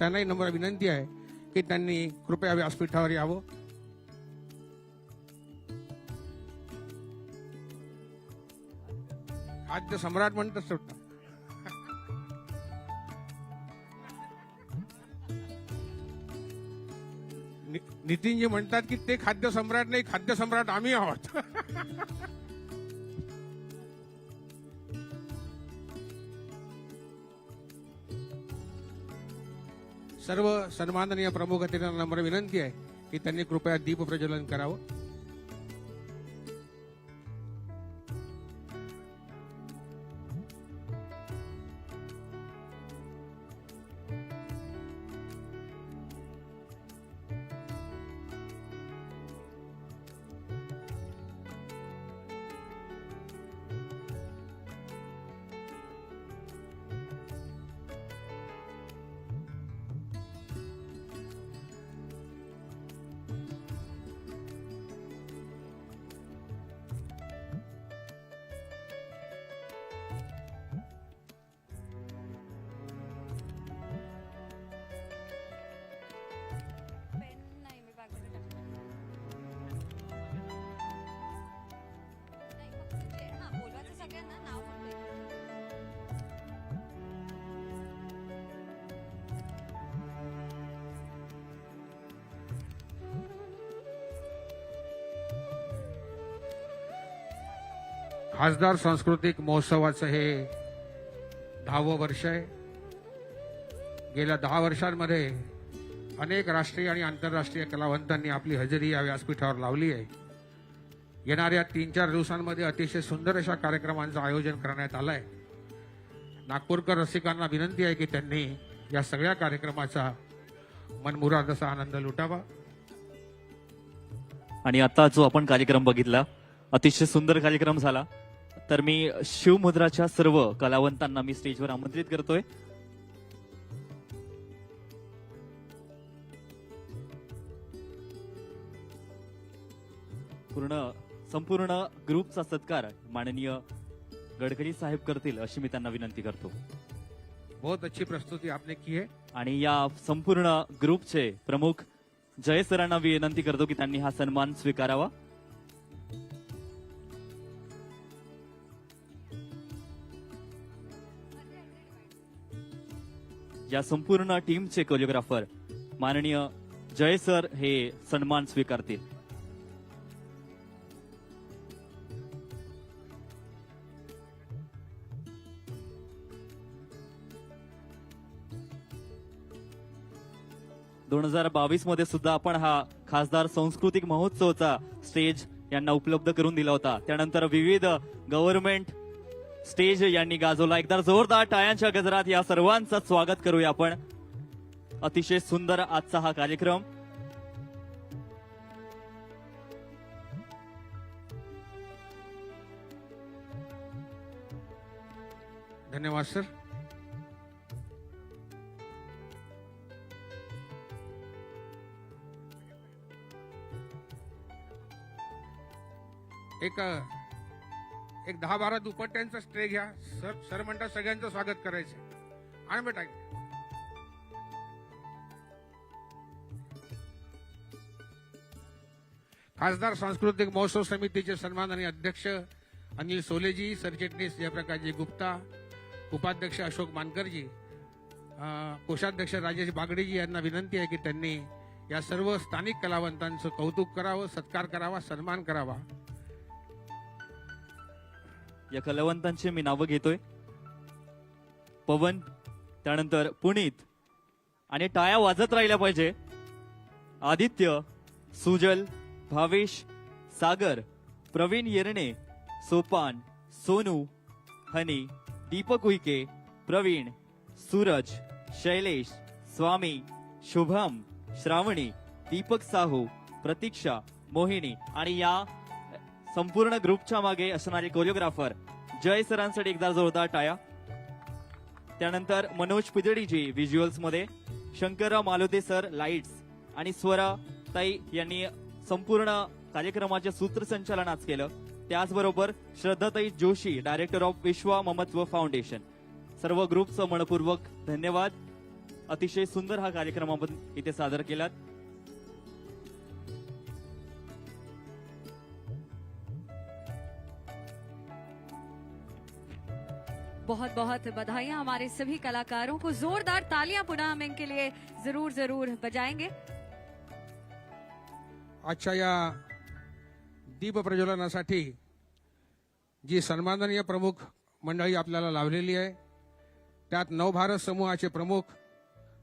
त्यांनाही नम्र विनंती आहे की त्यांनी कृपया व्यासपीठावर यावं खाद्य सम्राट म्हणतात शेवटी. नि- नितीनजी म्हणतात की ते खाद्य सम्राट नाही खाद्य सम्राट आम्ही आहोत सर्व सन्माननीय प्रमुख अतिथींना नम्र विनंती आहे की त्यांनी कृपया दीप प्रज्वलन करावं. खासदार सांस्कृतिक महोत्सवाचं हे दहावं वर्ष आहे. गेल्या दहा वर्षांमध्ये अनेक राष्ट्रीय आणि आंतरराष्ट्रीय कलावंतांनी आपली हजेरी या व्यासपीठावर लावली आहे. येणाऱ्या तीन चार दिवसांमध्ये अतिशय सुंदर अशा कार्यक्रमांचं आयोजन करण्यात आलं आहे. नागपूरकर रसिकांना विनंती आहे की त्यांनी या सगळ्या कार्यक्रमाचा मनमुराद असा आनंद लुटावा. आणि आता जो आपण कार्यक्रम बघितला अतिशय सुंदर कार्यक्रम झाला. तर मी शिवमुद्राच्या सर्व कलावंतांना मी स्टेजवर आमंत्रित करतोय. पूर्ण संपूर्ण ग्रुपचा सत्कार माननीय गडकरी साहेब करतील अशी मी त्यांना विनंती करतो. बहुत अच्छी प्रस्तुति आपने की है. आणि या संपूर्ण ग्रुपचे प्रमुख जय सरांना विनंती करतो की त्यांनी हा सन्मान स्वीकारावा. या संपूर्ण टीमचे कोरिओग्राफर माननीय जय सर हे सन्मान स्वीकारतील. दोन हजार बावीसमध्ये सुद्धा आपण हा खासदार सांस्कृतिक महोत्सवचा स्टेज यांना उपलब्ध करून दिला होता. त्यानंतर विविध गव्हर्नमेंट स्टेज यांनी गाजवला. एकदा जोरदार टाळ्यांच्या गजरात या सर्वांचं स्वागत करूया आपण. अतिशय सुंदर आजचा हा कार्यक्रम. धन्यवाद सर. एक एक दहा बारा दुपट्ट्यांचा स्ट्रे घ्या. सर सर म्हणतात सगळ्यांचं स्वागत करायचं. आणि बेटा खासदार सांस्कृतिक महोत्सव समितीचे सन्माननीय अध्यक्ष अनिल सोलेजी सरचिटणीस जयप्रकाशजी गुप्ता उपाध्यक्ष अशोक मानकरजी कोषाध्यक्ष राजेश बागडेजी यांना विनंती आहे की त्यांनी या सर्व स्थानिक कलावंतांचं कौतुक करावं सत्कार करावा सन्मान करावा. या कलावंतांची मी नावं घेतोय. पवन त्यानंतर पुनीत आणि टाया वाजत राहिल्या पाहिजे. आदित्य सुजल भावेश सागर प्रवीण येरणे सोपान सोनू हनी दीपक उईके प्रवीण सूरज शैलेश स्वामी शुभम श्रावणी दीपक साहू प्रतीक्षा मोहिनी आणि या संपूर्ण ग्रुपच्या मागे असणारे कोरिओग्राफर जय सरांसाठी एकदा जोरदार टाया त्यानंतर मनोज पिदडीजी व्हिज्युअल्समध्ये शंकरराव मालोदे सर लाईट्स आणि स्वरा ताई यांनी संपूर्ण कार्यक्रमाचे सूत्रसंचालन आज केलं. त्याचबरोबर श्रद्धाताई जोशी डायरेक्टर ऑफ विश्वा ममत्व फाउंडेशन सर्व ग्रुपचं मनपूर्वक धन्यवाद. अतिशय सुंदर हा कार्यक्रम आपण इथे सादर केलात. बहुत बहुत बधाइयां हमारे सभी कलाकारों को। जोरदार तालियां पुनः हम इनके लिए। जरूर जरूर बजाएंगे। आजच्या या दीप प्रज्वलनासाठी जी सन्माननीय प्रमुख मंडळी आपल्याला लावलेली आहे. त्यात नवभारत समूहाचे प्रमुख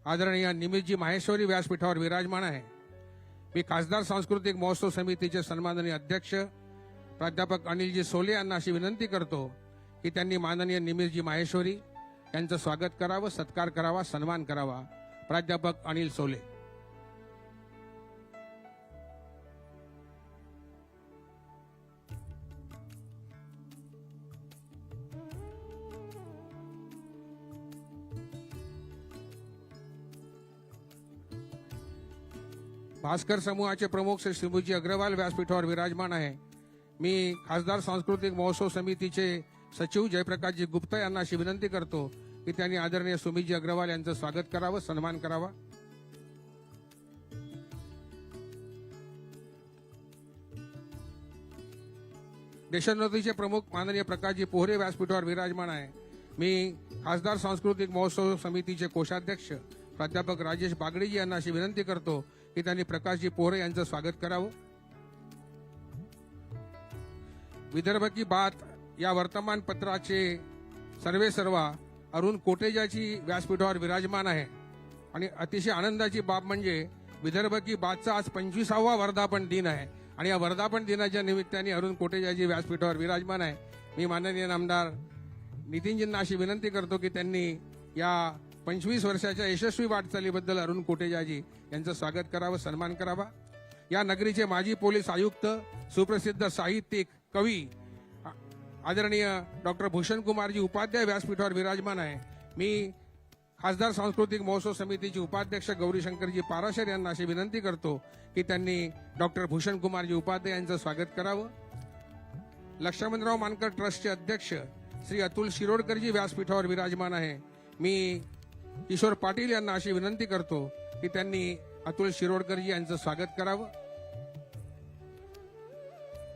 आदरणीय निमितजी माहेश्वरी व्यासपीठावर विराजमान आहे. मी खासदार सांस्कृतिक महोत्सव समितीचे सन्माननीय अध्यक्ष प्राध्यापक अनिलजी सोले यांना अशी विनंती करतो की त्यांनी माननीय निमिषजी माहेश्वरी यांचं स्वागत करावं सत्कार करावा सन्मान करावा. प्राध्यापक अनिल सोले. भास्कर समूहाचे प्रमुख श्री श्रीभूजी अग्रवाल व्यासपीठावर विराजमान आहे. मी खासदार सांस्कृतिक महोत्सव समितीचे सचिव जयप्रकाशजी गुप्ता यांना अशी विनंती करतो की त्यांनी आदरणीय सुमितजी अग्रवाल यांचं स्वागत करावं सन्मान करावा. देशोन्नतीचे प्रमुख माननीय प्रकाशजी पोहरे व्यासपीठावर विराजमान आहे. मी खासदार सांस्कृतिक महोत्सव समितीचे कोषाध्यक्ष प्राध्यापक राजेश बागडेजी यांना अशी विनंती करतो की त्यांनी प्रकाशजी पोहरे यांचं स्वागत करावं. विदर्भ की बात या वर्तमानपत्राचे सर्वे सर्वा अरुण कोटेजाची व्यासपीठावर विराजमान आहे. आणि अतिशय आनंदाची बाब म्हणजे विदर्भ की बादचा आज पंचवीसावा वर्धापन दिन आहे. आणि या वर्धापन दिनाच्या निमित्ताने अरुण कोटेजाजी व्यासपीठावर विराजमान आहे. मी माननीय नामदार नितीनजींना अशी विनंती करतो की त्यांनी या पंचवीस वर्षाच्या यशस्वी वाटचालीबद्दल अरुण कोटेजाजी यांचं स्वागत करावं सन्मान करावा. या नगरीचे माजी पोलीस आयुक्त सुप्रसिद्ध साहित्यिक कवी आदरणीय डॉक्टर भूषण कुमारजी उपाध्याय व्यासपीठावर विराजमान आहे. मी खासदार सांस्कृतिक महोत्सव समितीचे उपाध्यक्ष गौरीशंकरजी पाराशर यांना अशी विनंती करतो की त्यांनी डॉक्टर भूषण कुमारजी उपाध्याय यांचं स्वागत करावं. लक्ष्मणराव मानकर ट्रस्टचे अध्यक्ष श्री अतुल शिरोडकरजी व्यासपीठावर विराजमान आहे. मी किशोर पाटील यांना अशी विनंती करतो की त्यांनी अतुल शिरोडकरजी यांचं स्वागत करावं.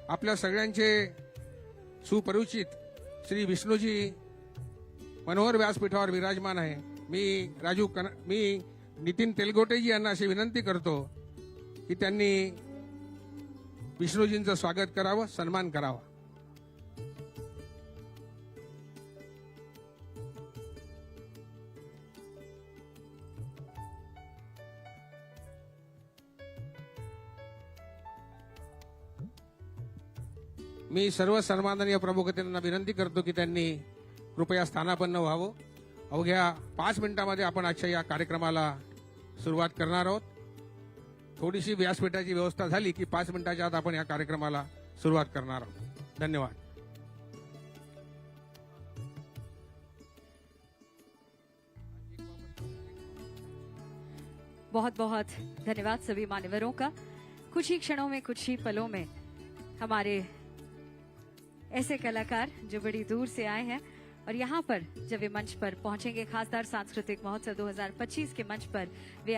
आपल्या सगळ्यांचे सुपरिचित श्री विष्णूजी मनोहर व्यासपीठावर विराजमान आहे. मी राजू कन मी नितीन तेलगोटेजी यांना अशी विनंती करतो की त्यांनी विष्णूजींचं स्वागत करावं सन्मान करावा. मी सर्व सन्माननीय प्रमुखांना विनंती करतो की त्यांनी कृपया स्थानापन्न व्हावं. अवघ्या पाच मिनिटांमध्ये आपण आजच्या या कार्यक्रमाला सुरुवात करणार आहोत. थोडीशी व्यासपीठाची व्यवस्था झाली की पाच मिनिटाच्या आत आपण या कार्यक्रमाला सुरुवात करणार आहोत. धन्यवाद. बहुत बहुत धन्यवाद सभी मान्यवरों का। कुछ ही क्षणों में कुछ ही पलों में हमारे ऐसे कलाकार जो बड़ी दूर से आए हैं और यहाँ पर जब वे मंच पर पहुंचेंगे खासदार सांस्कृतिक महोत्सव 2025 के मंच पर वे